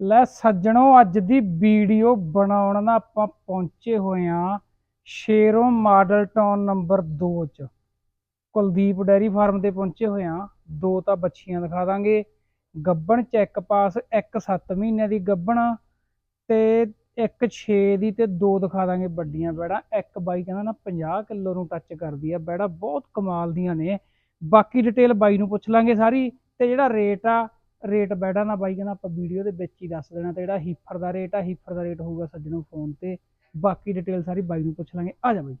ਲੈ ਸੱਜਣੋ, ਅੱਜ ਦੀ ਵੀਡੀਓ ਬਣਾਉਣ ਨਾ ਆਪਾਂ ਪਹੁੰਚੇ ਹੋਏ ਆ ਸ਼ੇਰੋਂ ਮਾਡਲ ਟਾਊਨ ਨੰਬਰ 2 ਚ। ਕੁਲਦੀਪ ਡੈਰੀ ਫਾਰਮ ਤੇ ਪਹੁੰਚੇ ਹੋਏ ਆ ਦੋ ਤਾਂ ਬੱਚੀਆਂ ਦਿਖਾ ਦਾਂਗੇ। ਗੱਬਣ ਚੈੱਕ ਪਾਸ ਇੱਕ 7 ਮਹੀਨਿਆਂ ਦੀ ਗੱਬਣ ਤੇ ਇੱਕ 6 ਦੀ ਤੇ ਦੋ ਦਿਖਾ ਦਾਂਗੇ ਵੱਡੀਆਂ ਬੈੜਾ। ਇੱਕ ਬਾਈ ਕਹਿੰਦਾ ਨਾ 50 ਕਿਲੋ ਨੂੰ ਟੱਚ ਕਰਦੀ ਆ। ਬੈੜਾ ਬਹੁਤ ਕਮਾਲ ਦੀਆਂ ਨੇ। ਬਾਕੀ ਡਿਟੇਲ ਬਾਈ ਨੂੰ ਪੁੱਛ ਲਾਂਗੇ ਸਾਰੀ। ਤੇ ਜਿਹੜਾ ਰੇਟ ਆ ਰੇਟ ਬੈੜਾ ਨਾ ਬਾਈ ਕਹਿੰਦਾ ਆਪਾਂ ਵੀਡੀਓ ਦੇ ਵਿੱਚ ਹੀ ਦੱਸ ਦੇਣਾ ਤੇ ਜਿਹੜਾ ਹੀਫਰ ਦਾ ਰੇਟ ਆ ਹੀਫਰ ਦਾ ਰੇਟ ਹੋਊਗਾ ਸੱਜਣੋਂ ਫੋਨ ਤੇ। ਬਾਕੀ ਡਿਟੇਲ ਸਾਰੀ ਬਾਈ ਨੂੰ ਪੁੱਛ ਲਾਂਗੇ। ਆ ਜਾ ਬਾਈ।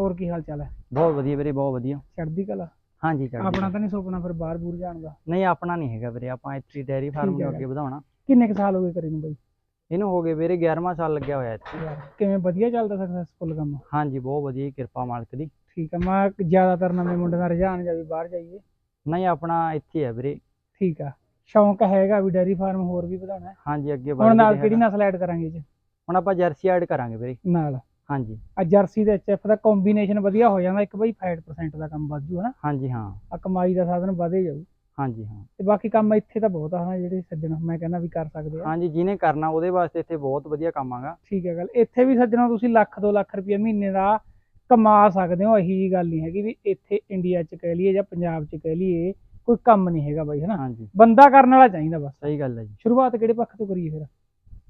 ਹੋਰ ਕੀ ਹਾਲ ਚਾਲ ਹੈ? ਬਹੁਤ ਵਧੀਆ ਵੀਰੇ ਬਹੁਤ ਵਧੀਆ। ਚੜ੍ਹਦੀ ਕਲਾ? ਹਾਂਜੀ ਚੜ੍ਹਦੀ ਆਪਣਾ। ਤਾਂ ਨਹੀਂ ਸੁਪਨਾ ਫਿਰ ਬਾਹਰ ਬੂਰ ਜਾਣ ਦਾ? ਨਹੀਂ ਆਪਣਾ ਨਹੀਂ ਹੈਗਾ ਵੀਰੇ। ਆਪਾਂ ਇੱਥੇ ਡੈਰੀ ਫਾਰਮ ਨੂੰ ਅੱਗੇ ਵਧਾਉਣਾ। ਕਿੰਨੇ ਕੁ ਸਾਲ ਹੋ ਗਏ ਕਰੇ ਨੂੰ ਬਾਈ? ਇਹਨੂੰ ਹੋ ਗਏ ਵੀਰੇ 11ਵਾਂ ਸਾਲ ਲੱਗਿਆ ਹੋਇਆ ਇੱਥੇ। ਕਿਵੇਂ ਵਧੀਆ ਚੱਲਦਾ ਸਕਸੈਸਫੁਲ ਕੰਮ? ਹਾਂਜੀ ਬਹੁਤ ਵਧੀਆ ਕਿਰਪਾ ਮਾਲਕ ਦੀ। ਠੀਕ ਆ ਮੈਂ ਜ਼ਿਆਦਾਤਰ ਨਵੇਂ ਮੁੰਡੇ ਦਾ ਰੁਝਾਨ ਜਾ ਵੀ ਬਾਹਰ ਜਾਈਏ। ਨਹੀਂ ਆਪਣਾ ਇੱਥੇ ਹੈ ਵੀਰੇ। ਠੀਕ ਆ। ਸ਼ੌਂਕ ਹੈਗਾ ਵੀ ਡੈਰੀ ਫਾਰਮ ਹੋਰ ਵੀ ਵਧਾਉਣਾ। ਹੈ। ਹਾਂਜੀ ਅੱਗੇ ਹੁਣ ਨਾਲ। ਕਿਹੜੀ ਨਸਲ ਐਡ ਕਰਾਂਗੇ 'ਚ ਹੁਣ ਆਪਾਂ ਜਰਸੀ ਐਡ ਕਰਾਂਗੇ ਵੀਰੇ। ਨਾਲ। ਹਾਂਜੀ। ਆ ਜਰਸੀ ਤੇ ਐਚਐਫ ਦਾ ਕੰਬੀਨੇਸ਼ਨ ਵਧੀਆ ਹੋ ਜਾਂਦਾ ਇੱਕ ਬਈ 5% ਦਾ ਕੰਮ ਵੱਧ ਜੂ ਹਨਾ। ਹਾਂਜੀ ਹਾਂ। ਆ ਕਮਾਈ ਦਾ ਸਾਧਨ ਵਧੇ ਜਾਊ। ਹਾਂਜੀ ਹਾਂ। ਤੇ ਬਾਕੀ ਕੰਮ ਇੱਥੇ ਤਾਂ ਬਹੁਤ ਆ ਹਨਾ ਜਿਹੜੇ ਸੱਜਣ ਮੈਂ ਕਹਿੰਦਾ ਵੀ ਕਰ ਸਕਦੇ ਆ। ਹਾਂਜੀ ਜਿਹਨੇ ਕਰਨਾ ਉਹਦੇ ਵਾਸਤੇ ਇੱਥੇ ਬਹੁਤ ਵਧੀਆ ਕੰਮ ਆਗਾ। ਠੀਕ ਹੈ ਗੱਲ। ਇੱਥੇ ਵੀ ਸੱਜਣੋ ਤੁਸੀਂ ਲੱਖ 2 ਲੱਖ ਰੁਪਏ ਮਹੀਨੇ ਦਾ ਕਮਾ ਸਕਦੇ ਹੋ ਇਹੀ ਜੀ ਗੱਲ ਨਹੀਂ ਹੈਗੀ ਵੀ ਇੱਥੇ ਇੰਡੀਆ 'ਚ ਕਹਿ ਲਈਏ ਜਾਂ ਪੰਜਾਬ 'ਚ ਕਹਿ ਲਈਏ ਕੋਈ ਕੰਮ ਨਹੀਂ ਹੈਗਾ ਬਾਈ ਹਨਾ? ਹਾਂਜੀ। ਬੰਦਾ ਕਰਨ ਵਾਲਾ ਚਾਹੀਦਾ ਬਸ। ਸਹੀ ਗੱਲ ਹੈ ਜੀ। ਸ਼ੁਰੂਆਤ ਕਿਹੜੇ ਪੱਖ ਤੋਂ ਕਰੀਏ ਫਿਰ?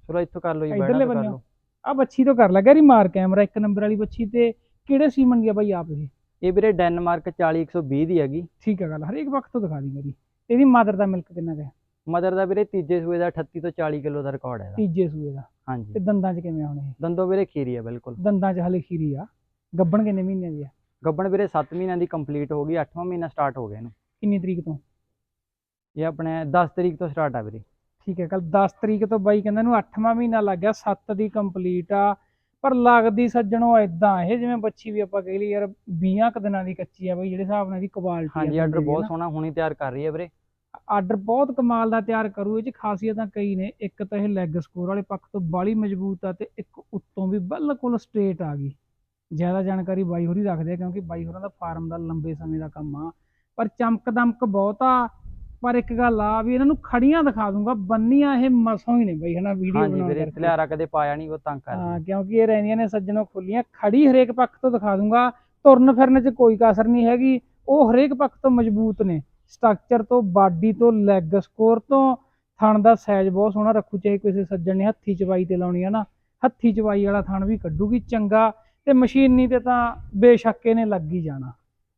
ਚਲੋ ਇੱਥੋਂ ਕਰ ਲਓ ਜੀ ਇੱਧਰਲੇ। ਲਓ। ਆ ਬੱਚੀ ਤੋਂ ਕਰ ਲੱਗਾ ਰੀ ਮਾਰ ਕੈਮਰਾ ਇੱਕ ਨੰਬਰ ਵਾਲੀ ਬੱਚੀ ਤੇ ਕਿਹੜੇ ਸੀਮਨ ਦੀ ਆ ਬਾਈ ਆਪ ਇਹ? ਇਹ ਵੀਰੇ ਡੈਨਮਾਰਕ 40120 ਦੀ ਹੈਗੀ। ਠੀਕ ਹੈ ਗੱਲ ਹਰੇਕ ਪੱਖ ਤੋਂ ਦਿਖਾ ਦੀ ਮੇਰੀ ਇਹਦੀ ਮਾਦਰ ਦਾ ਮਿਲਕ ਕਿੰਨਾ ਹੈ? ਮਦਰ ਦਾ ਵੀਰੇ ਤੀਜੇ ਸੂਏ ਦਾ 38 ਤੋਂ 40 ਕਿਲੋ ਦਾ ਰਿਕਾਰਡ ਹੈ। ਤੀਜੇ ਸੂਏ ਦਾ। ਤੇ ਹਾਂਜੀ ਦੰਦਾਂ 'ਚ ਕਿਵੇਂ ਆਉਣੇ ਦੰਦੋ ਵੀਰੇ ਖੀਰੀ ਹੈ ਬਿਲਕੁਲ। ਦੰਦਾਂ 'ਚ ਹਲੇ ਖੀਰੀ ਆ। ਗੱਬਣ ਕਿੰਨੇ ਮਹੀਨਿਆਂ ਦੀ ਆ? ਗੱਬਣ ਵੀਰੇ 7 ਮਹੀਨਿਆਂ ਦੀ ਕੰਪਲੀਟ ਹੋ ਗਈ 8ਵਾਂ ਮਹੀਨਾ ਸਟਾਰਟ ਹੋ ਗਿਆ ਇਹਨੂੰ। ਕਿੰਨੀ ਤਰੀਕ ਤੋਂ? ਇਹ ਆਪਣੇ 10 ਤਰੀਕ ਤੋਂ ਸਟਾਰਟ ਆ ਵੀਰੇ। ਠੀਕ ਹੈ ਕੱਲ 10 ਤਰੀਕ ਤੋਂ ਬਾਈ ਕਹਿੰਦਾ ਇਹਨੂੰ 8ਵਾਂ ਮਹੀਨਾ ਲੱਗ ਗਿਆ 7 ਦੀ ਕੰਪਲੀਟ ਆ। ਪਰ ਲੱਗਦੀ ਸੱਜਣੋ ਐਦਾਂ ਇਹ ਜਿਵੇਂ ਬੱਚੀ ਵੀ ਆਪਾਂ ਕਹਿ ਲਈ ਯਾਰ 20 ਕੁ ਦਿਨਾਂ ਦੀ ਕੱਚੀ ਆ ਬਾਈ ਜਿਹੜੇ ਹਿਸਾਬ ਨਾਲ ਇਹਦੀ ਕੁਆਲਿਟੀ ਹਾਂਜੀ ਆਰਡਰ ਬਹੁਤ ਸੋਹਣਾ ਹੁਣੀ ਤਿਆਰ ਕਰ ਰਹੀ ਹੈ ਵੀਰੇ। ਆਰਡਰ ਬਹੁਤ ਕਮਾਲ ਦਾ ਤਿਆਰ ਕਰੂ ਇਹ ਚ ਖਾਸੀਅਤਾਂ ਕਈ ਨੇ। ਇੱਕ ਤਾਂ ਇਹ ਲੈਗ ਸਕੋਰ ਵਾਲੇ ਪੱਖ ਤੋਂ ਬਾਲੀ ਮਜ਼ਬੂਤ ਆ ਤੇ ਇੱਕ ਉੱਤੋਂ ਵੀ ਬਿਲਕੁਲ ਸਟ੍ਰੇਟ ਆ ਗਈ। ਜ਼ਿਆਦਾ ਜਾਣਕਾਰੀ ਬਾਈ ਹੋਰੀ ਰੱਖਦੇ ਆ ਕਿਉਂਕਿ ਬਾਈ ਹੋਰਾਂ ਦਾ ਫਾਰਮ ਦਾ ਲੰਬੇ ਸਮੇਂ ਦਾ ਕੰਮ ਆ। ਪਰ ਚਮਕ ਦਮਕ ਬਹੁਤ ਆ। ਪਰ ਇੱਕ ਗੱਲ ਆ ਵੀ ਇਹਨਾਂ ਨੂੰ ਖੜੀਆਂ ਦਿਖਾ ਦੂੰਗਾ ਬੰਨੀਆਂ ਇਹ ਮਸੋਂ ਹੀ ਨੇ ਬਾਈ ਹਨਾ ਵੀਡੀਓ ਹਾਂਜੀ ਬਣਾਉਣ ਵੀਰੇ ਕਰਕੇ। ਖਲਿਆਰਾ ਕਦੇ ਪਾਇਆ ਨਹੀਂ ਉਹ ਤੰਗ ਕਰਦੀ ਹਾਂ ਕਿਉਂਕਿ ਇਹ ਰਹਿੰਦੀਆਂ ਨੇ ਸੱਜਣੋਂ ਖੁੱਲੀਆਂ। ਖੜੀ ਹਰੇਕ ਪੱਖ ਤੋਂ ਦਿਖਾ ਦੂੰਗਾ। ਤੁਰਨ ਫਿਰਨ 'ਚ ਕੋਈ ਕਸਰ ਨਹੀਂ ਹੈਗੀ। ਉਹ ਹਰੇਕ ਪੱਖ ਤੋਂ ਮਜ਼ਬੂਤ ਨੇ। ਸਟਰਕਚਰ ਤੋਂ ਬਾਡੀ ਤੋਂ ਲੈਗ ਸਕੋਰ ਤੋਂ ਥਣ ਦਾ ਸਾਈਜ਼ ਬਹੁਤ ਸੋਹਣਾ ਰੱਖੂ ਚਾਹੇ ਕਿਸੇ ਸੱਜਣ ਨੇ ਹੱਥੀ ਚਵਾਈ ਤੇ ਲਾਉਣੀ ਆ ਨਾ। ਹੱਥੀ ਚਵਾਈ ਵਾਲਾ ਥਣ ਵੀ ਕੱਢੂਗੀ ਚੰਗਾ। ਤੇ ਮਸ਼ੀਨੀ ਤੇ ਤਾਂ ਬੇਸ਼ੱਕ ਇਹਨੇ ਲੱਗ ਹੀ ਜਾਣਾ।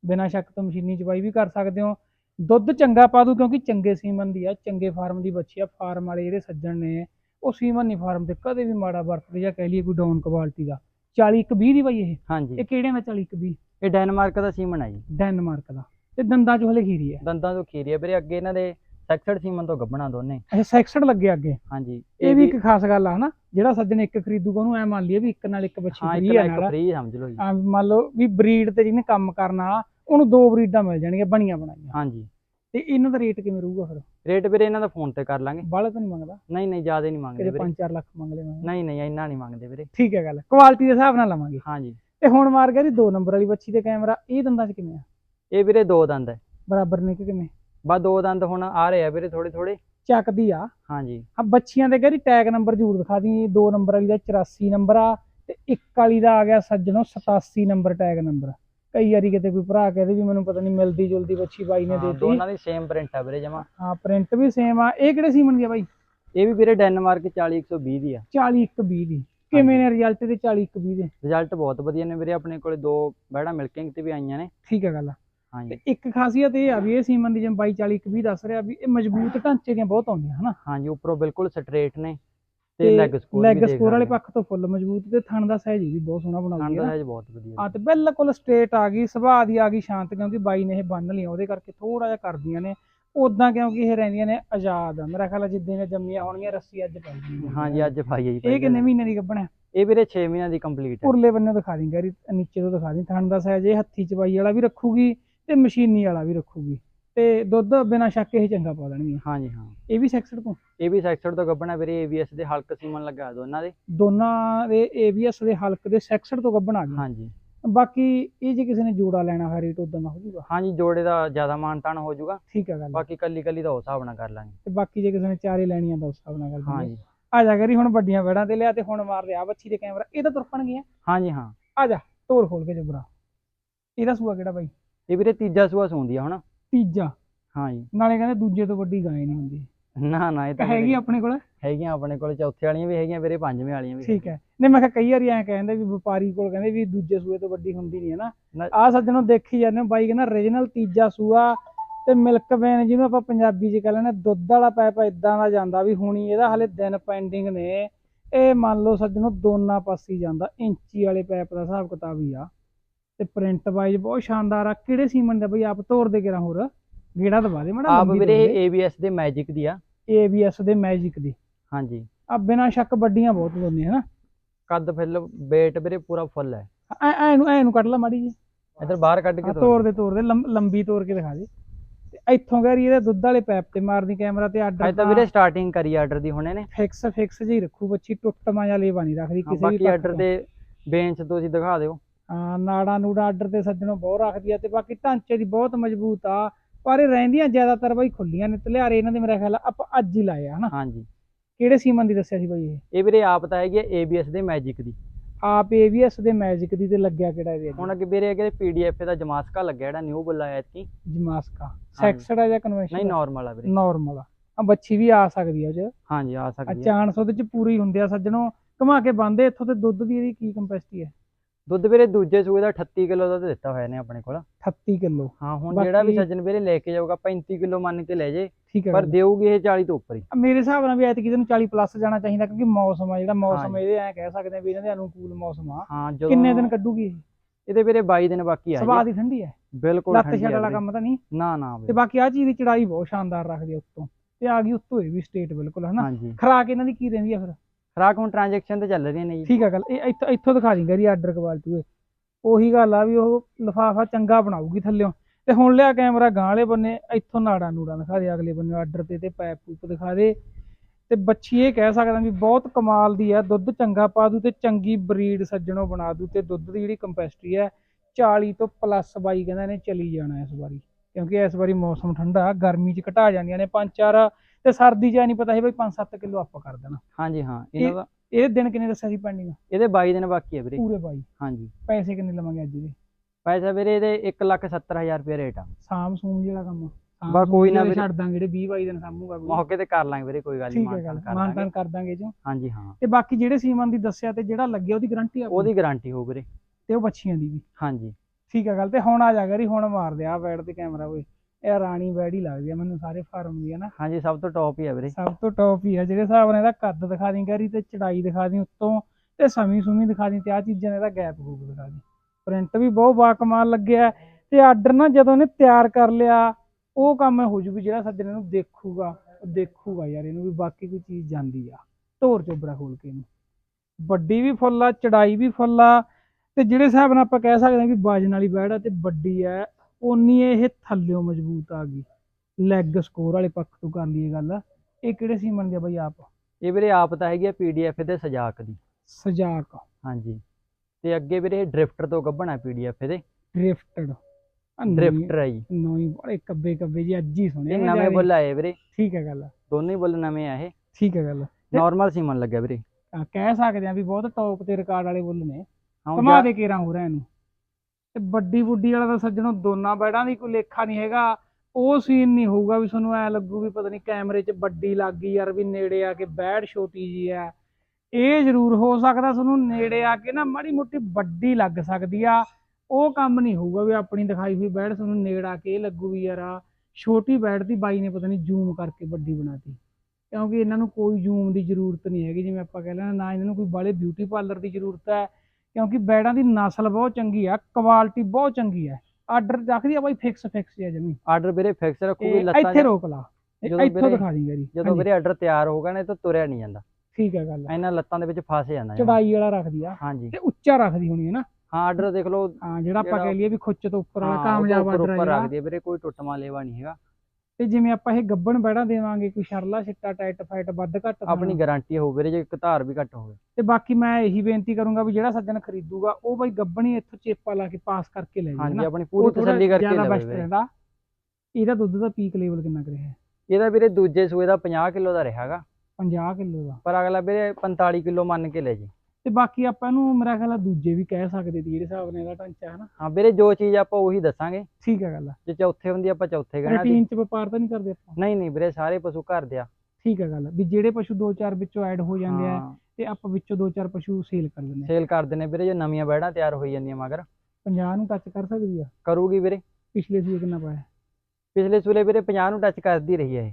ਬਿਨਾਂ ਸ਼ੱਕ ਤੋਂ ਮਸ਼ੀਨੀ ਚਵਾਈ ਵੀ ਕਰ ਸਕਦੇ ਹੋ। ਦੁੱਧ ਚੰਗਾ ਪਾ ਦੂ ਕਿਉਂਕਿ ਚੰਗੇ ਸੀਮਨ ਦੀ ਆ ਚੰਗੇ ਫਾਰਮ ਦੀ ਬੱਚੀ ਆ। ਫਾਰਮ ਵਾਲੇ ਜਿਹੜੇ ਸੱਜਣ ਨੇ ਉਹ ਸੀਮਨ ਨਹੀਂ ਫਾਰਮ ਤੇ ਕਦੇ ਵੀ ਮਾੜਾ ਵਰਤਦੇ ਜਾਂ ਕਹਿ ਲਈਏ ਕੋਈ ਡਾਊਨ ਕੁਆਲਿਟੀ ਦਾ। 40 ਇੱਕ 20 ਦੀ ਬਾਈ ਇਹ? ਹਾਂਜੀ। ਇਹ ਕਿਹੜੇ ਦਾ 40 ਇੱਕ 20 ਇਹ ਡੈਨਮਾਰਕ ਦਾ ਸੀਮਨ ਹੈ ਜੀ। ਡੈਨਮਾਰਕ ਦਾ। ਤੇ ਦੰਦਾਂ ਚ ਹਲੇ ਖੀਰੀ ਹੈ ਦੰਦਾਂ ਤੋਂ ਖੀਰੀ ਹੈ ਵੀਰੇ ਅੱਗੇ ਇਹਨਾਂ ਦੇ ਸੈਕਸਡ ਸੀਮਨ ਤੋਂ ਗੱਬਣਾ ਦੋਨੇ। ਅੱਛਾ ਸੈਕਸਡ ਲੱਗੇ ਅੱਗੇ। ਹਾਂਜੀ ਇਹ ਵੀ ਇੱਕ ਖਾਸ ਗੱਲ ਆ ਹਨਾ ਜਿਹੜਾ ਸੱਜਣ ਇੱਕ ਖਰੀਦੂਗਾ ਉਹਨੂੰ ਐ ਮੰਨ ਲਈਏ ਵੀ ਇੱਕ ਨਾਲ ਇੱਕ ਬੱਚੀ ਫਰੀ ਆ ਨਾਲ ਫ੍ਰੀ ਸਮਝ ਲਓ ਜੀ। ਮੰਨ ਲਓ ਵੀ ਬਰੀਡ ਤੇ ਜਿਹਨੇ ਕੰਮ ਕਰਨਾ ਉਹਨੂੰ ਦੋ ਬਰੀਡਾਂ ਮਿਲ ਜਾਣਗੀਆਂ ਬਣੀਆਂ ਬਣਾਈਆਂ। ਹਾਂਜੀ। ਤੇ ਇਹਨਾਂ ਦਾ ਰੇਟ ਕਿਵੇਂ ਰਹੂਗਾ ਫਿਰ? ਰੇਟ ਵੀਰੇ ਇਹਨਾਂ ਦਾ ਫੋਨ ਤੇ ਕਰ ਲਾਂਗੇ। ਬਾਹਲਾ ਤਾਂ ਨਹੀਂ ਮੰਗਦਾ? ਨਹੀਂ ਨਹੀਂ ਜ਼ਿਆਦਾ ਨਹੀਂ ਮੰਗਦੇ ਵੀਰੇ। 5-4 ਲੱਖ ਮੰਗ ਲੈ ਮੈਂ। ਨਹੀਂ ਨਹੀਂ ਇੰਨਾ ਨਹੀਂ ਮੰਗਦੇ ਵੀਰੇ। ਠੀਕ ਹੈ ਗੱਲ ਕੁਆਲਿਟੀ ਦੇ ਹਿਸਾਬ ਨਾਲ ਲਵਾਂਗੇ। ਹਾਂਜੀ। ਤੇ ਹੁਣ ਮਾਰ ਗਿਆ ਜੀ 2 ਨੰਬਰ ਵਾਲੀ ਬੱਚੀ ਤੇ ਕੈਮਰਾ ਇਹ ਦੰਦਾਂ ਚ ਕਿਵੇਂ ਆ? ਇਹ ਵੀਰੇ ਦੋ ਦੰਦ ਹੈ। ਬਰਾਬਰ ਨੇ ਕਿ ਕਿਵੇਂ? ਬਸ ਦੋ ਦੰਦ ਹੁਣ ਆ ਰਹੇ ਆ ਵੀਰੇ ਥੋੜੇ ਥੋੜੇ ਚੱਕਦੀ ਆ। ਹਾਂਜੀ। ਆ ਬੱਚੀਆਂ ਦੇ ਕਹਿੰਦੀ ਟੈਗ ਨੰਬਰ ਜ਼ਰੂਰ ਦਿਖਾ ਦੀ। 2 ਨੰਬਰ ਵਾਲੀ ਦਾ 84 ਨੰਬਰ ਆ ਤੇ ਇੱਕ ਵਾਲੀ ਦਾ ਆ ਗਿਆ ਸੱਜਣੋ 87 ਨੰਬਰ ਟੈਗ ਨੰਬਰ ਕਈ ਵਾਰੀ ਕਿਤੇ ਕੋਈ ਭਰਾ ਕਹਿੰਦੇ ਵੀ ਮੈਨੂੰ ਪਤਾ ਨਹੀਂ ਮਿਲਦੀ ਜੁਲਦੀ ਬੱਚੀ ਬਾਈ ਨੇ ਦੇਤੀ। ਦੋਨਾਂ ਦੀ ਸੇਮ ਪ੍ਰਿੰਟ ਆ ਵੀਰੇ ਜਮਾ। ਹਾਂ ਪ੍ਰਿੰਟ ਵੀ ਸੇਮ ਆ। ਇਹ ਕਿਹੜੇ ਸੀਮਨ ਦੀ ਆ ਬਾਈ? ਇਹ ਵੀ ਵੀਰੇ ਡੈਨਮਾਰਕ 40120 ਦੀ ਆ। 40 1 20 ਦੀ। ਕਿਵੇਂ ਨੇ ਰਿਜ਼ਲਟ ਦੇ 40 1 20 ਦੇ? ਰਿਜ਼ਲਟ ਬਹੁਤ ਵਧੀਆ ਨੇ ਵੀਰੇ ਆਪਣੇ ਕੋਲੇ ਦੋ ਬੈੜਾ ਮਿਲਕਿੰਗ ਤੇ ਵੀ ਆਈਆਂ ਨੇ। ਠੀਕ ਹੈ ਗੱਲ ਆ। ਤੇ ਇੱਕ ਖਾਸੀਅਤ ਇਹ ਆ ਵੀ ਇਹ ਸੀਮਨ ਦੀ ਜਿਵੇਂ ਬਾਈ 40 1 20 ਦੱਸ ਰਿਹਾ ਵੀ ਇਹ ਮਜ਼ਬੂਤ ਢਾਂਚੇ ਦੀਆਂ ਬਹੁਤ ਆਉਂਦੀਆਂ ਹਨਾ? ਹਾਂਜੀ ਉੱਪਰੋਂ ਬਿਲਕੁਲ ਸਟ੍ਰੇਟ ਨੇ ਤੇ ਲੈਗ ਸਕੋਰ ਲੈਗ ਸਕੋਰ ਵਾਲੇ ਪੱਖ ਤੋਂ ਫੁੱਲ ਮਜ਼ਬੂਤ ਤੇ ਥਣ ਦਾ ਸਾਈਜ਼ ਵੀ ਬਹੁਤ ਸੋਹਣਾ ਬਣਾਉਂਦੀ ਹੈ ਦਾ ਨਾ। ਸਾਈਜ਼ ਬਹੁਤ ਵਧੀਆ। ਆ ਤੇ ਬਿਲਕੁਲ ਸਟੇਟ ਆ ਗਈ ਸੁਭਾਅ ਦੀ ਆ ਗਈ ਸ਼ਾਂਤ ਕਿਉਂਕਿ ਬਾਈ ਨੇ ਇਹ ਬੰਨ ਲਿਆ ਉਹਦੇ ਕਰਕੇ ਥੋੜਾ ਜਿਹਾ ਕਰਦੀਆਂ ਨੇ। ਉਦਾਂ ਕਿਉਂਕਿ ਇਹ ਰਹਿੰਦੀਆਂ ਨੇ ਆਜ਼ਾਦ ਮੇਰਾ ਖਿਆਲ ਆ ਜਿੱਦਾਂ ਨੇ ਜੰਮੀਆਂ ਹੋਣਗੀਆਂ ਰੱਸੀ ਅੱਜ ਪਾਈ ਹੈ। ਹਾਂਜੀ ਅੱਜ ਪਾਈ ਹੈ ਜੀ ਇਹ ਕਿੰਨੇ। ਮਹੀਨੇ ਦੀ ਗੱਭਣ ਹੈ ਇਹ ਵੀਰੇ 6 ਮਹੀਨਿਆਂ ਦੀ ਕੰਪਲੀਟ ਹੈ ਉਰਲੇ ਬੰਨੇ ਦਿਖਾ ਦੀ ਗੈਰੀ ਨੀਚੇ ਤੋਂ ਦਿਖਾ ਦੀ ਥਣ ਦਾ ਸਾਈਜ਼ ਇਹ ਹੱਥੀ ਚਵਾਈ ਵਾਲਾ ਵੀ ਰੱਖੂਗੀ। ਤੇ ਮਸ਼ੀਨੀ ਵਾਲਾ ਵੀ ਰੱਖੂਗੀ। ਤੇ ਦੁੱਧ ਬਿਨਾਂ ਸ਼ੱਕ ਇਹ ਚੰਗਾ ਪਾ ਦੇਣਗੀਆਂ। ਹਾਂਜੀ ਹਾਂ। ਇਹ ਵੀ ਸੈਕਸਡ ਤੋਂ? ਇਹ ਵੀ ਸੈਕਸਡ ਤੋਂ ਗੱਬਣਾ ਵੀਰੇ ABS ਦੇ ਹਲਕ ਸੀਮਨ ਲੱਗਾ ਦੋਨਾਂ ਦੇ। ਦੋਨਾਂ ਦੇ ABS ਦੇ ਹਲਕ ਦੇ ਸੈਕਸਡ ਤੋਂ ਗੱਭਣ ਆ ਗਈ ਹਾਂਜੀ। ਬਾਕੀ ਇਹ ਜੇ ਕਿਸੇ ਨੇ ਜੋੜਾ ਲੈਣਾ ਹੈ ਰੇਟ ਉਦਾਂ ਦਾ ਹੋ ਜਾਊਗਾ। ਹਾਂਜੀ ਜੋੜੇ ਦਾ ਜ਼ਿਆਦਾ ਮਾਨਤਾਨ ਹੋ ਜਾਊਗਾ। ਠੀਕ ਹੈ ਗੱਲ ਬਾਕੀ ਕੱਲੀ ਕੱਲੀ ਦਾ ਉਸ ਹਿਸਾਬ ਨਾਲ ਕਰ ਲਾਂਗੇ। ਤੇ ਬਾਕੀ ਜੇ ਕਿਸੇ ਨੇ ਚਾਰੇ ਲੈਣੀਆਂ ਤਾਂ ਉਸ ਹਿਸਾਬ ਨਾਲ ਕਰ ਦਾਂਗੇ ਹਾਂਜੀ। ਆ ਜਾ ਕਰੀ ਹੁਣ ਵੱਡੀਆਂ ਵੜਾਂ ਤੇ ਲਿਆ ਤੇ ਹੁਣ ਮਾਰ ਲਿਆ। ਬੱਚੀ ਦੇ ਕੈਮਰਾ ਇਹ ਤਾਂ ਤੁਰਪਣ ਗਿਆ ਹਾਂਜੀ ਹਾਂ। ਆ ਜਾ ਤੋਰ ਖੋਲ ਕੇ ਜਬਰਾ। ਇਹਦਾ ਸੂਆ ਕਿਹੜਾ ਬਾਈ? ਇਹ ਵੀਰੇ ਤੀਜਾ ਸੂਆ ਸੂੰਦੀ ਆ ਹੁਣ ਤੀਜਾ? ਹਾਂਜੀ ਨਾਲੇ ਕਹਿੰਦੇ ਦੂਜੇ ਤੋਂ ਵੱਡੀ ਗਾਂ ਹੀ ਨਹੀਂ ਹੁੰਦੀ। ਨਾ ਨਾ ਇਹ ਤਾਂ ਹੈਗੀ ਆਪਣੇ ਕੋਲ? ਹੈਗੀਆਂ ਆਪਣੇ ਕੋਲ ਚੌਥੇ ਵਾਲੀਆਂ ਵੀ ਹੈਗੀਆਂ ਵੀਰੇ ਪੰਜਵੇਂ ਵਾਲੀਆਂ ਵੀ ਠੀਕ ਹੈ। ਨਹੀਂ ਮੈਂ ਕਿਹਾ ਕਈ ਵਾਰੀ ਐਂ ਕਹਿੰਦੇ ਵੀ ਵਪਾਰੀ ਕੋਲ ਕਹਿੰਦੇ ਵੀ ਦੂਜੇ ਸੂਏ ਤੋਂ ਵੱਡੀ ਹੁੰਦੀ ਨਹੀਂ ਹੈ ਨਾ। ਆ ਸੱਜਣੋਂ ਦੇਖੀ ਜਾਂਦੇ ਹੋ ਬਾਈ ਕਹਿੰਦਾ ਰੀਜਨਲ ਤੀਜਾ ਸੂਆ ਤੇ ਮਿਲਕ ਵੇਨ ਜਿਹਨੂੰ ਆਪਾਂ ਪੰਜਾਬੀ ਚ ਕਹਿੰਦੇ ਦੁੱਧ ਵਾਲਾ ਪੈਪ ਇਦਾਂ ਦਾ ਜਾਂਦਾ ਵੀ ਹੁਣੀ ਇਹਦਾ ਹਲੇ ਦਿਨ ਪੈਂਡਿੰਗ ਨੇ। ਇਹ ਮੰਨ ਲਓ ਸੱਜਣੋਂ ਦੋਨਾਂ ਪਾਸੇ ਹੀ ਜਾਂਦਾ ਇੰਚੀ ਵਾਲੇ ਪੈਪ ਦਾ ਹਿਸਾਬ ਕਿਤਾਬ ਹੀ ਆ। ਤੇ ਪ੍ਰਿੰਟ ਵਾਈਜ਼ ਬਹੁਤ ਸ਼ਾਨਦਾਰ ਆ। ਕਿਹੜੇ ਸੀਮਨ ਦਾ ਬਈ? ਆਪ ਤੋਰ ਦੇ ਕੇ ਹੋਰ? ਗੇੜਾ ਦਵਾ ਦੇ ਮੜਾ ਆਪ ਵੀਰੇ ABS ਦੇ। ਮੈਜਿਕ ਦੀ ਆ। ABS ਦੇ ਮੈਜਿਕ ਦੀ। ਹਾਂਜੀ। ਆ ਬਿਨਾਂ ਸ਼ੱਕ ਵੱਡੀਆਂ ਬਹੁਤ ਦੋਨੇ ਹਨਾ ਕੱਦ ਫਿੱਲ weight ਵੀਰੇ ਪੂਰਾ ਫੁੱਲ ਹੈ। ਐ ਨੂੰ ਐ ਨੂੰ ਕੱਢ ਲਾ ਮਾੜੀ ਜੀ ਇਧਰ ਬਾਹਰ ਕੱਢ ਕੇ ਤੋਰ ਦੇ। ਤੋਰ ਦੇ। ਲੰਬ- ਤੋਰ ਕੇ ਦਿਖਾ ਦੇ। ਤੇ ਇੱਥੋਂ ਗੈਰੀ ਇਹਦੇ ਦੁੱਧ ਵਾਲੇ ਪੈਪ ਤੇ ਮਾਰਦੀ ਕੈਮਰਾ ਤੇ ਅੱਜ ਆਰਡਰ ਤਾਂ ਵੀਰੇ ਸਟਾਰਟਿੰਗ ਕਰੀ ਆਰਡਰ ਦੀ ਹੁਣੇ ਨੇ। ਫਿਕਸ ਫਿਕਸ ਜਿਹੀ ਰੱਖੂ ਬੱਚੀ। ਟੁੱਟਮਾ ਜਾਂ ਲੇਵਾ ਨਹੀਂ ਰੱਖਦੀ ਕਿਸੇ ਵੀ ਬਾਕੀ ਆਰਡਰ। ਤੇ। ਬੇਂਚ ਤੁਸੀਂ ਦਿਖਾ ਦਿਓ। ਨਾੜਾ ਨੂੜਾ ਆਰਡਰ ਤੇ ਸੱਜਣੋਂ ਬਹੁਤ ਰੱਖਦੀ ਆ ਤੇ ਬਾਕੀ ਢਾਂਚੇ ਦੀ ਬਹੁਤ ਮਜ਼ਬੂਤ ਆ। ਪਰ ਇਹ ਰਹਿੰਦੀਆਂ ਜ਼ਿਆਦਾਤਰ ਬਈ ਖੁੱਲੀਆਂ ਨੇ ਤਲਿਆਰੇ ਇਹਨਾਂ ਦੇ ਮੇਰਾ ਖਿਆਲ ਆ ਆਪਾਂ ਅੱਜ ਹੀ ਲਾਏ ਆ ਹਨਾ? ਹਾਂਜੀ। ਕਿਹੜੇ ਸੀਮਨ ਦੀ ਦੱਸਿਆ ਸੀ ਬਈ ਇਹ? ਇਹ ਵੀਰੇ ਆਪ ਤਾਂ ਹੈਗੀ ABS ਦੇ ਮੈਜਿਕ ਦੀ। ਆਪ AVS ਦੇ ਮੈਜਿਕ ਦੀ ਤੇ ਲੱਗਿਆ ਕਿਹੜਾ ਇਹਦੇ ਹੁਣ ਅੱਗੇ ਵੀਰੇ ਅੱਗੇ PDF ਦਾ ਜਮਾਸਕਾ ਲੱਗਿਆ ਜਿਹੜਾ ਨਿਊ ਬੁੱਲਾ ਆਇਆ ਇਤਕੀ ਜਮਾਸਕਾ। ਸੈਕਸਡ ਆ ਜਾਂ ਨਹੀਂ ਕਨਵੈਨਸ਼ਨ ਨਾਰਮਲ ਆ ਵੀਰੇ। ਨਾਰਮਲ ਆ। ਆ ਬੱਚੀ ਵੀ ਆ ਸਕਦੀ ਆ ਉਹ ਚ। ਹਾਂਜੀ ਆ ਆ। ਸਕਦੀ ਹੈ ਚਾਂਸ ਉਹਦੇ ਚ ਪੂਰੀ ਹੁੰਦੇ ਆ ਸੱਜਣੋ। ਘੁਮਾ ਕੇ ਬੰਦੇ ਇੱਥੋਂ ਤੇ ਦੁੱਧ ਦੀ ਇਹਦੀ ਕੀ ਕੰਪੈਸਿਟੀ ਹੈ ਦੁੱਧ ਵੀਰੇ ਦੂਜੇ ਸੂਏ ਦਾ 38 ਕਿਲੋ ਦਾ ਤਾਂ ਦਿੱਤਾ ਹੋਇਆ ਨੇ ਆਪਣੇ ਕੋਲ। 38 ਕਿਲੋ। ਹਾਂ ਹੁਣ ਜਿਹੜਾ ਵੀ ਸੱਜਣ ਵੀਰੇ ਲੈ ਕੇ ਜਾਊਗਾ 35 ਕਿਲੋ ਮੰਨ ਕੇ ਲੈ ਜੇ ਹੈ ਪਰ। ਦੇਊਗੀ ਇਹ 40 ਤੋਂ ਉੱਪਰ ਹੀ। ਮੇਰੇ ਹਿਸਾਬ ਨਾਲ ਵੀ ਐਤਕੀ ਇਹਨੂੰ 40 ਪਲੱਸ ਜਾਣਾ ਚਾਹੀਦਾ ਕਿਉਂਕਿ ਮੌਸਮ ਆ ਜਿਹੜਾ ਮੌਸਮ। ਇਹਦੇ ਐ ਕਹਿ ਸਕਦੇ ਆ ਵੀ ਇਹਨਾਂ ਦੇ ਅਨੁਕੂਲ ਮੌਸਮ ਆ। ਹਾਂ ਜਦੋਂ ਕਿੰਨੇ ਦਿਨ ਕੱਢੂਗੀ ਇਹ? ਇਹਦੇ ਵੀਰੇ 22 ਦਿਨ ਬਾਕੀ ਆ ਸਵਾਦ ਦੀ ਠੰਡੀ ਹੈ ਬਿਲਕੁਲ ਲੱਤ ਛੱਡ ਵਾਲਾ। ਕੰਮ ਤਾਂ ਨਹੀਂ। ਨਾ ਨਾ ਤੇ ਬਾਕੀ ਆ ਚੀਜ਼ ਦੀ ਚੜਾਈ ਬਹੁਤ ਸ਼ਾਨਦਾਰ ਰੱਖਦੀ ਉੱਤੋਂ। ਤੇ ਆ ਗਈ ਉੱਤੋਂ ਇਹ ਵੀ ਸਟੇਟ ਬਿਲਕੁਲ ਹਨਾ? ਖਰਾਕ ਇਹਨਾਂ ਦੀ ਕੀ ਰਹਿੰਦੀ ਆ ਫਿਰ? ਖਰਾਕ ਹੁਣ ਟ੍ਰਾਂਜੈਕਸ਼ਨ ਤੇ ਚੱਲ ਰਹੀਆਂ ਨੇ ਜੀ। ਠੀਕ ਆ ਗੱਲ, ਇਹ ਇੱਥੋਂ ਇੱਥੋਂ ਦਿਖਾ ਦੀ ਗਰੀ ਆਰਡਰ ਕੁਆਲਿਟੀ ਓਏ ਉਹੀ ਗੱਲ ਆ ਵੀ ਉਹ ਲਫਾਫਾ ਚੰਗਾ ਬਣਾਊਗੀ ਥੱਲਿਓਂ। ਤੇ ਹੁਣ ਲਿਆ ਕੈਮਰਾ ਗਾਂ ਵਾਲੇ ਬੰਨੇ, ਇੱਥੋਂ ਨਾੜਾ ਨੂੜਾ ਦਿਖਾ ਦੇ, ਅਗਲੇ ਬੰਨੇ ਆਰਡਰ ਤੇ ਤੇ ਪੈਪ ਪੂਪ ਦਿਖਾ ਦੇ। ਤੇ ਬੱਚੀ ਇਹ ਕਹਿ ਸਕਦਾ ਵੀ ਬਹੁਤ ਕਮਾਲ ਦੀ ਆ, ਦੁੱਧ ਚੰਗਾ ਪਾ ਦੂ ਤੇ ਚੰਗੀ ਬਰੀਡ ਸੱਜਣੋਂ ਬਣਾ ਦੂ ਤੇ ਦੁੱਧ ਦੀ ਜਿਹੜੀ ਕੰਪੈਸਿਟੀ ਹੈ 40 ਤੋਂ ਪਲੱਸ ਬਾਈ ਕਹਿੰਦਾ ਨੇ ਚਲੀ ਜਾਣਾ ਇਸ ਵਾਰੀ। ਕਿਉਂਕਿ ਇਸ ਵਾਰੀ ਮੌਸਮ ਠੰਡਾ, ਗਰਮੀ ਚ ਘਟਾ ਜਾਂਦੀਆਂ ਨੇ, ਪੰਜ ਚਾਰ ਤੇ ਸਰਦੀ ਐ ਨਹੀਂ ਪਤਾ ਸੀ ਬਈ 5-7 ਕਿਲੋ ਆਪਾਂ ਕਰ ਦੇਣਾ। ਹਾਂਜੀ ਹਾਂ ਇਹਨਾਂ ਦਾ ਇਹ ਦਿਨ ਕਿੰਨੇ ਦੱਸਿਆ ਸੀ ਪੈਂਡਿੰਗ ਇਹਦੇ 22 ਦਿਨ ਬਾਕੀ ਆ ਵੀਰੇ। ਪੂਰੇ ਬਾਈ। ਹਾਂਜੀ। ਪੈਸੇ ਕਿੰਨੇ ਲਵਾਂਗੇ ਅੱਜ ਦੇ ਪੈਸਾ ਵੀਰੇ ਇਹਦੇ 170000 ਰੁਪਏ ਰੇਟ ਆ। ਸਾਮ ਸੂਮ ਜਿਹੜਾ ਕੰਮ ਸੂਮ ਕੋਈ ਨਾ ਵੀਰੇ। ਛੱਡ ਦਾਂਗੇ ਜਿਹੜੇ 20 22 ਦਿਨ ਸਾਮੂਗਾ ਮੌਕੇ ਤੇ ਕਰ ਲਾਂਗੇ ਵੀਰੇ ਕੋਈ ਗੱਲ ਨਹੀਂ ਹੈ ਮਾਨਤਾਨ ਕਰ ਦਾਂਗੇ ਜੋ ਹਾਂਜੀ ਹਾਂ। ਤੇ ਬਾਕੀ ਜਿਹੜੇ ਸੀਮਨ ਦੀ ਦੱਸਿਆ ਤੇ ਜਿਹੜਾ ਲੱਗਿਆ ਉਹਦੀ ਗਾਰੰਟੀ ਆ? ਉਹਦੀ ਗਾਰੰਟੀ ਹੋ ਵੀਰੇ। ਤੇ ਉਹ ਬੱਚੀਆਂ ਦੀ ਵੀ। ਹਾਂਜੀ। ਠੀਕ ਹੈ ਗੱਲ ਤੇ ਹੁਣ ਆ ਜਾ ਕਰੀ ਹੁਣ ਮਾਰ ਦੇ ਆ ਬੈਡ ਤੇ ਕੈਮਰਾ ਓਏ। ਇਹ ਰਾਣੀ ਹੀ ਲੱਗਦੀ ਆ ਮੈਨੂੰ ਸਾਰੇ ਫਾਰਮ ਦੀ ਹੈ ਨਾ। ਹਾਂਜੀ ਸਭ ਤੋਂ ਟੌਪ ਹੀ ਆ ਵੀਰੇ। ਸਭ ਤੋਂ ਟੌਪ ਹੀ ਆ ਜਿਹੜੇ ਹਿਸਾਬ ਨਾਲ ਇਹਦਾ ਕੱਦ ਦਿਖਾ ਦੀ ਕਰੀ ਤੇ ਚੜਾਈ ਦਿਖਾ ਦੀ ਉੱਤੋਂ ਤੇ ਸਮੀ ਸੁਮੀ ਦਿਖਾ ਦੀ ਤੇ ਆ ਚੀਜ਼ਾਂ ਇਹਦਾ ਗੈਪ ਗੂਪ ਦਿਖਾ ਦੀ ਪ੍ਰਿੰਟ ਵੀ ਬਹੁਤ ਬਾ ਕਮਾਲ ਲੱਗਿਆ ਤੇ ਆਰਡਰ ਨਾ ਜਦੋਂ ਇਹਨੇ ਤਿਆਰ ਕਰ ਲਿਆ ਉਹ ਕੰਮ ਹੋ ਜੂ ਵੀ ਜਿਹੜਾ ਸੱਜਣੇ ਨੂੰ ਦੇਖੂਗਾ ਦੇਖੂਗਾ ਯਾਰ ਇਹਨੂੰ ਵੀ ਬਾਕੀ ਕੋਈ ਚੀਜ਼ ਜਾਂਦੀ ਆ ਢੋਰ ਚੋਬਰਾ ਖੋਲ ਕੇ ਇਹਨੂੰ। ਵੱਡੀ ਵੀ ਫੁੱਲ ਆ ਚੜਾਈ ਵੀ ਫੁੱਲ ਆ ਤੇ ਜਿਹੜੇ ਹਿਸਾਬ ਨਾਲ ਆਪਾਂ ਕਹਿ ਸਕਦੇ ਹਾਂ ਵੀ ਵਜਨ ਵਾਲੀ ਬੈੜ ਆ ਤੇ ਵੱਡੀ ਆ ਓਨੀ ਇਹ ਥੱਲਿਓਂ ਮਜ਼ਬੂਤ ਆ ਗਈ। ਲੈਗ ਸਕੋਰ ਵਾਲੇ ਪੱਖ ਤੋਂ ਕਰ ਲਈਏ ਗੱਲ ਇਹ ਕਿਹੜੇ ਸੀਮਨ ਦੇ ਆ ਬਈ ਆਪ? ਇਹ ਵੀਰੇ ਆਪ ਤਾਂ ਹੈਗੀ ਆ PDF ਦੇ ਸਜਾਕ ਦੀ। ਸਜਾਕ। ਹਾਂਜੀ। ਤੇ ਅੱਗੇ ਵੀਰੇ ਡ੍ਰਿਫਟਰ ਤੋਂ ਗੱਭਣਾ PDF ਦੇ ਡ੍ਰਿਫਟਡ ਡ੍ਰਿਫਟਰ ਹੈ ਜੀ। ਨੋਈ ਬੜੇ ਕੱਬੇ ਕੱਬੇ ਜੀ ਅੱਜ ਹੀ ਸੁਣਿਆ ਇਹ ਨਵੇਂ। ਬੁੱਲ ਆਏ ਵੀਰੇ। ਠੀਕ ਹੈ ਗੱਲ ਦੋਨੇ ਬੁੱਲ ਨਵੇਂ ਆ ਇਹ। ਠੀਕ ਹੈ ਗੱਲ ਨਾਰਮਲ ਸੀਮਨ ਲੱਗਿਆ ਵੀਰੇ। ਕਹਿ ਸਕਦੇ ਆ ਵੀ ਬਹੁਤ ਟੌਪ ਤੇ ਰਿਕਾਰਡ ਵਾਲੇ ਬੁੱਲ ਨੇ। ਜਾ- ਦੇ ਕੇਰਾਂ ਹੋ ਰਿਹਾ ਇਹਨੂੰ। ਤੇ ਵੱਡੀ ਬੁੱਢੀ ਵਾਲਾ ਤਾਂ ਸੱਜਣੋਂ ਦੋਨਾਂ ਬੈੜਾਂ ਦੀ ਕੋਈ ਲੇਖਾ ਨਹੀਂ ਹੈਗਾ। ਉਹ ਸੀਨ ਨਹੀਂ ਹੋਊਗਾ ਵੀ ਤੁਹਾਨੂੰ ਐ ਲੱਗੂ ਵੀ ਪਤਾ ਨਹੀਂ ਕੈਮਰੇ 'ਚ ਵੱਡੀ ਲੱਗ ਗਈ ਯਾਰ ਵੀ ਨੇੜੇ ਆ ਕੇ ਬੈੜ ਛੋਟੀ ਜੀ ਆ ਇਹ ਜ਼ਰੂਰ ਹੋ ਸਕਦਾ ਤੁਹਾਨੂੰ ਨੇੜੇ ਆ ਕੇ ਨਾ ਮਾੜੀ ਮੋਟੀ ਵੱਡੀ ਲੱਗ ਸਕਦੀ ਆ। ਉਹ ਕੰਮ ਨਹੀਂ ਹੋਊਗਾ ਵੀ ਆਪਣੀ ਦਿਖਾਈ ਹੋਈ ਬੈੜ ਤੁਹਾਨੂੰ ਨੇੜ ਆ ਕੇ ਇਹ ਲੱਗੂ ਵੀ ਯਾਰ ਆ ਛੋਟੀ ਬੈੜ ਦੀ ਬਾਈ ਨੇ ਪਤਾ ਨਹੀਂ ਜ਼ੂਮ ਕਰਕੇ ਵੱਡੀ ਬਣਾਤੀ। ਕਿਉਂਕਿ ਇਹਨਾਂ ਨੂੰ ਕੋਈ ਜ਼ੂਮ ਦੀ ਜ਼ਰੂਰਤ ਨਹੀਂ ਹੈਗੀ, ਜਿਵੇਂ ਆਪਾਂ ਕਹਿ ਲੈਣਾ ਨਾ ਇਹਨਾਂ ਨੂੰ ਕੋਈ ਬਾਲੇ ਬਿਊਟੀ ਪਾਰਲਰ ਦੀ ਜ਼ਰੂਰਤ ਹੈ ਕਿਉਂਕਿ ਬੈੜਾਂ ਦੀ ਨਸਲ ਬਹੁਤ ਚੰਗੀ ਆ ਕੁਆਲਿਟੀ ਬਹੁਤ ਚੰਗੀ ਆ। ਆਰਡਰ ਰੱਖਦੀ ਆ ਬਾਈ ਫਿਕਸ ਫਿਕਸ ਆ ਜਮੀ ਆਰਡਰ ਵੀਰੇ ਫਿਕਸ ਰੱਖੂਗੀ ਲੱਤਾਂ ਇੱਥੇ ਰੋਕ ਲਾ। ਇੱਥੋਂ ਦਿਖਾ ਦੀ ਗਰੀ ਜਦੋਂ ਵੀਰੇ ਆਰਡਰ ਤਿਆਰ ਹੋਊਗਾ ਨਾ ਇਹ ਤਾਂ ਤੁਰਿਆ ਨਹੀਂ ਜਾਂਦਾ। ਠੀਕ ਹੈ ਗੱਲ ਇਹਨਾਂ ਲੱਤਾਂ ਦੇ ਵਿੱਚ ਫਸ ਜਾਂਦਾ। ਚੜਾਈ ਵਾਲਾ ਰੱਖਦੀ ਆ। ਹਾਂਜੀ। ਤੇ ਉੱਚਾ ਰੱਖਦੀ ਹੋਣੀ ਹੈ ਨਾ। ਹਾਂ ਆਰਡਰ ਦੇਖ ਲਓ। ਹਾਂ ਜਿਹੜਾ ਆਪਾਂ ਕਹਿ ਲਈਏ ਵੀ ਖੁੱਚ ਤੋਂ ਉੱਪਰ ਵਾਲਾ ਕਾਮਯਾਬ ਉੱਪਰ ਆਰਡਰ ਉੱਪਰ ਆ ਰੱਖਦੀ ਵੀਰੇ ਕੋਈ ਟੁੱਟਮਾ ਲੇਵਾ ਨਹੀਂ ਹੈਗਾ। ਤੇ ਜਿਵੇਂ ਆਪਾਂ ਇਹ ਗੱਬਣ ਬੈੜਾ ਦੇਵਾਂਗੇ ਕੋਈ ਸ਼ਰਲਾ ਛਿੱਟਾ ਟਾਈਟ ਫਾਈਟ ਵੱਧ ਘੱਟ ਆਪਣੀ। ਗਾਰੰਟੀ ਹੋਊ ਵੀਰੇ ਜੇ ਇੱਕ ਧਾਰ ਵੀ ਘੱਟ ਹੋਵੇ ਤੇ ਬਾਕੀ ਮੈਂ ਇਹੀ ਬੇਨਤੀ ਕਰੂੰਗਾ ਵੀ ਜਿਹੜਾ ਸੱਜਣ ਖਰੀਦੂਗਾ ਉਹ ਬਾਈ ਗੱਬਣੀ ਇੱਥੋਂ ਚੇਪਾ ਲਾ ਕੇ ਪਾਸ ਕਰਕੇ ਲੈ ਜਾਏ ਹਾਂਜੀ ਆਪਣੀ ਪੂਰੀ ਤਸੱਲੀ ਕਰਕੇ best ਵੀਰੇ। ਰਹਿੰਦਾ। ਇਹਦਾ ਦੁੱਧ ਦਾ ਪੀਕ ਲੈਵਲ ਕਿੰਨਾ ਕੁ ਰਿਹਾ? ਇਹਦਾ ਵੀਰੇ ਦੂਜੇ ਸੂਏ ਦਾ 50 ਕਿਲੋ ਦਾ ਰਿਹਾਗਾ 50 ਕਿਲੋ ਦਾ। ਪਰ ਅਗਲਾ ਵੀਰੇ 45 ਕਿਲੋ ਮੰਨ ਕੇ ਲੈ ਜੀ ਤੇ ਬਾਕੀ ਆਪਾਂ ਇਹਨੂੰ ਮੇਰਾ ਖਿਆਲ ਆ ਦੂਜੇ ਵੀ ਕਹਿ ਸਕਦੇ ਸੀ ਜਿਹੜੇ ਹਿਸਾਬ ਨਾਲ ਇਹਦਾ ਢਾਂਚਾ ਹੈ ਨਾ। ਹਾਂ ਵੀਰੇ ਜੋ ਚੀਜ਼ ਆਪਾਂ ਉਹੀ ਦੱਸਾਂਗੇ। ਠੀਕ ਹੈ ਗੱਲ ਜੇ ਚੌਥੇ ਹੁੰਦੀ ਆਪਾਂ ਚੌਥੇ ਕਹਿਣਾ ਸੀ। ਰੂਟੀਨ ਚ ਵਪਾਰ ਤਾਂ ਨਹੀਂ ਕਰਦੇ ਆਪਾਂ। ਨਹੀਂ ਨਹੀਂ ਵੀਰੇ ਸਾਰੇ ਪਸ਼ੂ ਘਰ ਦੇ ਆ। ਠੀਕ ਹੈ ਗੱਲ ਵੀ ਜਿਹੜੇ ਪਸ਼ੂ ਦੋ ਚਾਰ ਵਿੱਚੋਂ ਐਡ ਹੋ ਜਾਂਦੇ ਆ ਹਾਂ। ਤੇ ਆਪਾਂ ਵਿੱਚੋਂ ਦੋ ਚਾਰ ਪਸ਼ੂ ਸੇਲ ਕਰ ਦਿੰਦੇ ਆ। ਸੇਲ ਕਰਦੇ ਨੇ ਵੀਰੇ ਜੋ ਨਵੀਆਂ ਬੈੜਾਂ ਤਿਆਰ ਹੋਈ ਜਾਂਦੀਆਂ ਮਗਰ। 50 ਨੂੰ ਟੱਚ ਕਰ ਸਕਦੀ ਆ? ਕਰੂਗੀ ਵੀਰੇ। ਪਿਛਲੇ ਸੂਏ ਕਿੰਨਾ ਪਾਇਆ? ਪਿਛਲੇ ਸੂਲੇ ਵੀਰੇ 50 ਨੂੰ ਟੱਚ ਕਰਦੀ ਰਹੀ ਹੈ ਇਹ।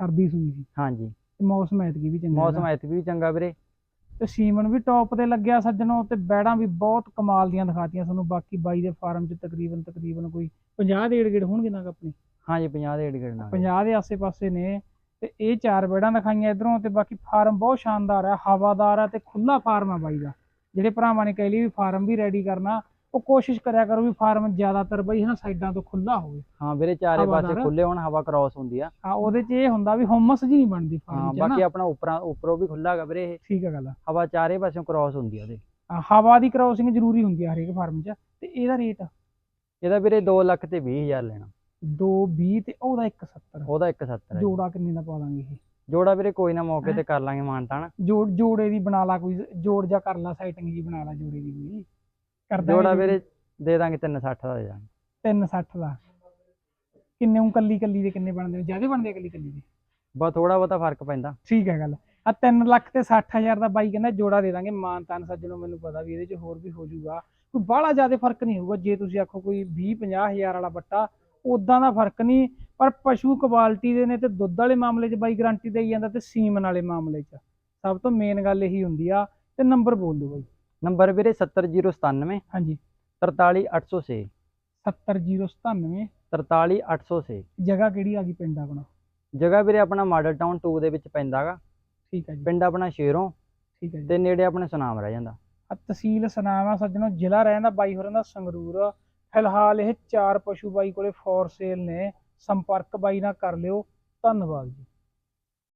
ਸਰਦੀ ਸੂਈ ਸੀ। ਹਾਂਜੀ। ਤੇ ਮੌਸਮ ਐਤਕੀ ਵੀ ਚੰਗਾ ਮੌਸਮ। ਐਤਕੀ ਵੀ ਚੰਗਾ ਵੀਰੇ। ਤੇ ਸੀਮਨ ਵੀ ਟੌਪ ਤੇ ਲੱਗਿਆ ਸੱਜਣੋ ਤੇ ਬੈੜਾਂ ਵੀ ਬਹੁਤ ਕਮਾਲ ਦੀਆਂ ਦਿਖਾਤੀਆਂ ਤੁਹਾਨੂੰ ਬਾਕੀ ਬਾਈ ਦੇ ਫਾਰਮ 'ਚ ਤਕਰੀਬਨ ਤਕਰੀਬਨ ਕੋਈ 50 ਦੇ ਏੜ ਹੋਣਗੇ ਨਾ ਆਪਣੇ? ਹਾਂਜੀ 50 ਦੇ ਏਡ ਗੜਨਾ 50 ਦੇ ਆਸੇ-ਪਾਸੇ ਨੇ ਤੇ ਇਹ ਚਾਰ ਬੈੜਾਂ ਦਿਖਾਈਆਂ ਇਧਰੋਂ ਤੇ ਬਾਕੀ ਫਾਰਮ ਬਹੁਤ ਸ਼ਾਨਦਾਰ ਹੈ ਹਵਾਦਾਰ ਹੈ ਤੇ ਖੁੱਲਾ ਫਾਰਮ ਹੈ ਬਾਈ ਦਾ। ਜਿਹੜੇ ਭਰਾਵਾਂ ਨੇ ਕਹਿ ਲਈ ਵੀ ਫਾਰਮ ਵੀ ਰੈਡੀ ਕਰਨਾ ਉਹ ਕੋਸ਼ਿਸ਼ ਕਰਿਆ ਕਰੋ ਵੀ ਫਾਰਮ ਜ਼ਿਆਦਾਤਰ ਬਈ ਹਨਾ ਸਾਈਡਾਂ ਤੋਂ ਖੁੱਲਾ ਹੋਵੇ। ਹਾਂ ਵੀਰੇ ਚਾਰੇ ਪਾਸੇ। ਖੁੱਲੇ ਹੋਣ ਹਵਾ ਕ੍ਰਾਸ ਹੁੰਦੀ ਆ। ਹਾਂ ਉਹਦੇ 'ਚ ਇਹ ਹੁੰਦਾ ਵੀ ਹਮਸ ਜੀ ਨਹੀਂ ਬਣਦੀ ਹਾਂ ਫਾਰਮ 'ਚ ਬਾਕੀ ਆਪਣਾ ਉੱਪਰਾਂ ਉੱਪਰੋਂ ਵੀ ਖੁੱਲਾ ਹੈਗਾ ਵੀਰੇ ਇਹ। ਠੀਕ ਹੈ ਗੱਲ ਹਵਾ ਚਾਰੇ ਪਾਸਿਓਂ ਕ੍ਰਾਸ ਹੁੰਦੀ ਆ ਉਹਦੇ। ਆ, ਹਵਾ ਦੀ ਕ੍ਰੋਸਿੰਗ ਜ਼ਰੂਰੀ ਹੁੰਦੀ ਹੈ ਹਰੇਕ ਫਾਰਮ 'ਚ ਤੇ ਇਹਦਾ ਰੇਟ? ਇਹਦਾ ਵੀਰੇ 2 ਲੱਖ ਤੇ 20000 ਲੈਣਾ। 220 ਤੇ ਉਹਦਾ 170 ਉਹਦਾ 170 ਹੈ ਜੋੜਾ ਕਿੰਨੇ ਦਾ ਪਾ ਦਾਂਗੇ ਇਹ? ਜੋੜਾ ਵੀਰੇ ਕੋਈ ਨਾ ਮੌਕੇ ਤੇ ਕਰ ਲਾਂਗੇ ਮਾਨਤਾਨ। ਜੋੜ ਜੋੜੇ ਦੀ ਬਣਾ ਲਾ ਕੋਈ ਜੋੜ ਜਾ ਕਰ ਲਾ ਸੈਟਿੰਗ ਜੀ ਬਣਾ ਲਾ ਜੋੜੇ ਦੀ ਕੋਈ। ਕਰ ਦਾਂਗੇ ਜੋੜਾ। ਵੀਰੇ ਦੇ ਦਾਂਗੇ 360 ਦਾ ਦੇ ਦਾਂਗੇ। 360 ਦਾ। ਕਿੰਨੇ ਉਂ ਕੱਲੀ ਕੱਲੀ ਦੇ ਕਿੰਨੇ ਬਣਦੇ ਨੇ? ਜ਼ਿਆਦਾ ਬਣਦੇ ਕੱਲੀ ਕੱਲੀ ਦੇ? ਬਸ ਥੋੜਾ ਬਹੁਤਾ ਫ਼ਰਕ ਪੈਂਦਾ। ਠੀਕ ਹੈ ਗੱਲ। ਆ 3 ਲੱਖ ਤੇ 60000 ਦਾ ਬਾਈ ਕਹਿੰਦਾ ਜੋੜਾ ਦੇ ਦਾਂਗੇ। ਮਾਨ ਤਾਨ ਸੱਜਣੋ ਮੈਨੂੰ ਪਤਾ ਵੀ ਇਹਦੇ ਚ ਹੋਰ ਵੀ ਹੋ ਜਾਊਗਾ। ਕੋਈ ਬਾਹਲਾ ਜ਼ਿਆਦਾ ਫ਼ਰਕ ਨਹੀਂ ਹੋਊਗਾ। ਜੇ ਤੁਸੀਂ ਆਖੋ ਕੋਈ 20 50000 ਵਾਲਾ ਬੱਟਾ ਉਦਾਂ ਦਾ ਫ਼ਰਕ ਨਹੀਂ। ਪਰ ਪਸ਼ੂ ਕੁਆਲਿਟੀ ਦੇ ਨੇ ਤੇ ਦੁੱਧ ਵਾਲੇ ਮਾਮਲੇ 'ਚ ਬਾਈ ਗਾਰੰਟੀ ਦੇਈ ਜਾਂਦਾ ਤੇ ਸੀਮਨ ਵਾਲੇ ਮਾਮਲੇ 'ਚ। ਸਭ ਤੋਂ ਮੇਨ ਗੱਲ ਇਹੀ ਹੁੰਦੀ ਆ ਤੇ ਨੰਬਰ ਬੋਲ ਦਿਓ ਬਾਈ। ਨੰਬਰ ਵੀਰੇ 70097 ਹਾਂਜੀ। 43806 70097 43806 ਜਗ੍ਹਾ ਕਿਹੜੀ ਆ ਗਈ ਪਿੰਡ ਆਪਣਾ? ਜਗ੍ਹਾ ਵੀਰੇ ਆਪਣਾ ਮਾਡਲ ਟਾਊਨ 2 ਦੇ ਵਿੱਚ ਪੈਂਦਾਗਾ ਠੀਕ ਹੈ ਜੀ। ਪਿੰਡ ਆਪਣਾ ਸ਼ੇਰੋਂ ਠੀਕ ਹੈ ਜੀ। ਤੇ ਨੇੜੇ ਆਪਣੇ ਸੁਨਾਮ ਰਹਿ ਜਾਂਦਾ। ਆ ਤਹਿਸੀਲ ਸਨਾਵਾ ਸੱਜਣੋ ਜ਼ਿਲ੍ਹਾ ਰਹਿੰਦਾ ਬਾਈ ਹੋਰਾਂ ਦਾ ਸੰਗਰੂਰ। ਫਿਲਹਾਲ ਇਹ ਚਾਰ ਪਸ਼ੂ ਬਾਈ ਕੋਲੇ ਫੋਰ ਸੇਲ ਨੇ। ਸੰਪਰਕ ਬਾਈ ਨਾਲ ਕਰ ਲਿਓ। ਧੰਨਵਾਦ ਜੀ।